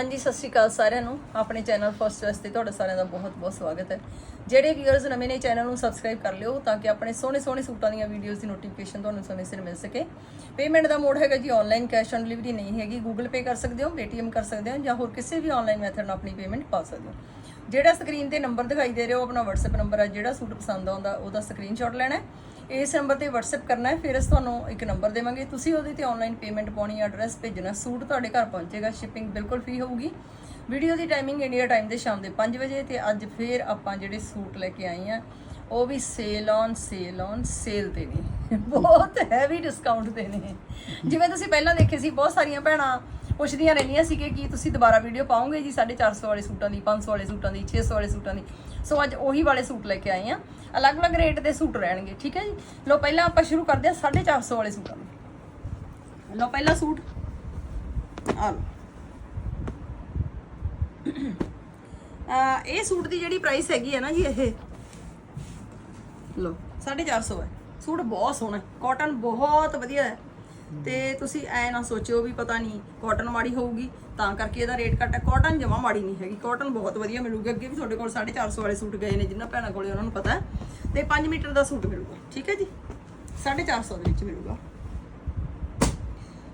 ਹਾਂਜੀ, ਸਤਿ ਸ਼੍ਰੀ ਅਕਾਲ ਸਾਰਿਆਂ ਨੂੰ। ਆਪਣੇ ਚੈਨਲ ਫਸਟ ਚੋਇਸ ਤੇ ਤੁਹਾਡਾ ਸਾਰਿਆਂ ਦਾ ਬਹੁਤ-ਬਹੁਤ ਸਵਾਗਤ ਹੈ। ਜਿਹੜੇ ਵੀਅਰਸ ਨਵੇਂ ਨੇ ਚੈਨਲ ਨੂੰ ਸਬਸਕ੍ਰਾਈਬ ਕਰ ਲਿਓ ਤਾਂ ਕਿ ਆਪਣੇ ਸੋਹਣੇ-ਸੋਹਣੇ ਸੂਟਾਂ ਦੀਆਂ ਵੀਡੀਓਜ਼ ਦੀ ਨੋਟੀਫਿਕੇਸ਼ਨ ਤੁਹਾਨੂੰ ਸਮੇਂ ਸਿਰ ਮਿਲ ਸਕੇ। ਪੇਮੈਂਟ ਦਾ ਮੋਡ ਹੈਗਾ ਜੀ ਆਨਲਾਈਨ ਕੈਸ਼ ਔਨ ਡਿਲੀਵਰੀ ਨਹੀਂ ਹੈਗੀ। ਗੂਗਲ ਪੇ ਕਰ ਸਕਦੇ ਹੋ ਪੇਟੀਐਮ ਕਰ ਸਕਦੇ ਹੋ ਜਾਂ ਹੋਰ ਕਿਸੇ ਵੀ ਆਨਲਾਈਨ ਮੈਥਡ ਨਾਲ ਆਪਣੀ ਪੇਮੈਂਟ ਪਾ ਸਕਦੇ ਹੋ। ਜਿਹੜਾ ਸਕਰੀਨ ਤੇ ਨੰਬਰ ਦਿਖਾਈ ਦੇ ਰਿਹਾ, ਉਹ ਆਪਣਾ WhatsApp ਨੰਬਰ ਆ। ਜਿਹੜਾ ਸੂਟ ਪਸੰਦ ਆਉਂਦਾ, ਉਹਦਾ ਸਕਰੀਨਸ਼ਾਟ ਲੈਣਾ ਹੈ। ਇਸ ਨੰਬਰ ਤੇ WhatsApp ਕਰਨਾ ਹੈ, ਫਿਰ ਅਸੀਂ ਤੁਹਾਨੂੰ ਇੱਕ ਨੰਬਰ ਦੇਵਾਂਗੇ। ਤੁਸੀਂ ਉਹਦੇ ਤੇ ਆਨਲਾਈਨ ਪੇਮੈਂਟ ਪਾਉਣੀ ਹੈ ਐਡਰੈਸ ਭੇਜਣਾ, ਸੂਟ ਤੁਹਾਡੇ ਘਰ ਪਹੁੰਚੇਗਾ ਸ਼ਿਪਿੰਗ ਬਿਲਕੁਲ ਫ੍ਰੀ ਹੋਊਗੀ। ਵੀਡੀਓ ਦੀ ਟਾਈਮਿੰਗ ਇੰਡੀਆ ਟਾਈਮ ਦੇ ਸ਼ਾਮ ਦੇ 5 ਵਜੇ ਤੇ ਅੱਜ ਫੇਰ ਆਪਾਂ ਜਿਹੜੇ ਸੂਟ ਲੈ ਕੇ ਆਏ ਆ, ਉਹ ਵੀ sale on sale on sale ਤੇ ਨੇ ਬਹੁਤ ਹੈਵੀ ਡਿਸਕਾਊਂਟ ਤੇ ਨੇ। ਜਿਵੇਂ ਤੁਸੀਂ ਪਹਿਲਾਂ ਦੇਖੇ ਸੀ, ਬਹੁਤ ਸਾਰੀਆਂ ਭੈਣਾਂ ਪੁੱਛਦੀਆਂ ਰਹਿੰਦੀਆਂ ਸੀ ਕਿ ਕੀ ਤੁਸੀਂ ਦੁਬਾਰਾ ਵੀਡੀਓ ਪਾਉਂਗੇ ਜੀ 450 ਵਾਲੇ ਸੂਟਾਂ ਦੀ 500 ਵਾਲੇ ਸੂਟਾਂ ਦੀ 600 ਵਾਲੇ ਸੂਟਾਂ ਦੀ। ਸੋ ਅੱਜ ਉਹੀ ਵਾਲੇ ਸੂਟ ਲੈ ਕੇ ਆਏ ਆ ਅਲੱਗ-ਅਲੱਗ ਰੇਟ ਦੇ ਸੂਟ ਰਹਿਣਗੇ, ਠੀਕ ਹੈ ਜੀ? ਲੋ ਪਹਿਲਾਂ ਆਪਾਂ ਸ਼ੁਰੂ ਕਰਦੇ ਹਾਂ 450 ਵਾਲੇ ਸੂਟਾਂ ਤੋਂ ਲੋ ਪਹਿਲਾ ਸੂਟ। ਆ ਲਓ। ਇਹ ਸੂਟ ਦੀ ਜਿਹੜੀ ਪ੍ਰਾਈਸ ਹੈਗੀ ਹੈ ਨਾ ਜੀ ਇਹ। ਲੋ 450 ਹੈ। ਸੂਟ ਬਹੁਤ ਸੋਹਣਾ ਹੈ। ਕਾਟਨ ਬਹੁਤ ਵਧੀਆ ਹੈ। ਤੇ ਤੁਸੀਂ ਐ ਨਾ ਸੋਚਿਓ ਵੀ ਪਤਾ ਨਹੀਂ ਕਾਟਨ ਮਾੜੀ ਹੋਊਗੀ, ਤਾਂ ਕਰਕੇ ਇਹਦਾ ਰੇਟ ਘੱਟ ਹੈ। ਕਾਟਨ ਜਮਾ ਮਾੜੀ ਨਹੀਂ ਹੈਗੀ। ਕਾਟਨ ਬਹੁਤ ਵਧੀਆ ਮਿਲੂਗੀ। ਅੱਗੇ ਵੀ ਤੁਹਾਡੇ ਕੋਲ 450 ਵਾਲੇ ਸੂਟ ਗਏ ਨੇ ਜਿੰਨਾ ਭੈਣਾਂ ਕੋਲੇ ਉਹਨਾਂ ਨੂੰ ਪਤਾ ਹੈ। ਤੇ 5 ਮੀਟਰ ਦਾ ਸੂਟ ਮਿਲੂਗਾ, ਠੀਕ ਹੈ ਜੀ? 450 ਦੇ ਵਿੱਚ ਮਿਲੂਗਾ।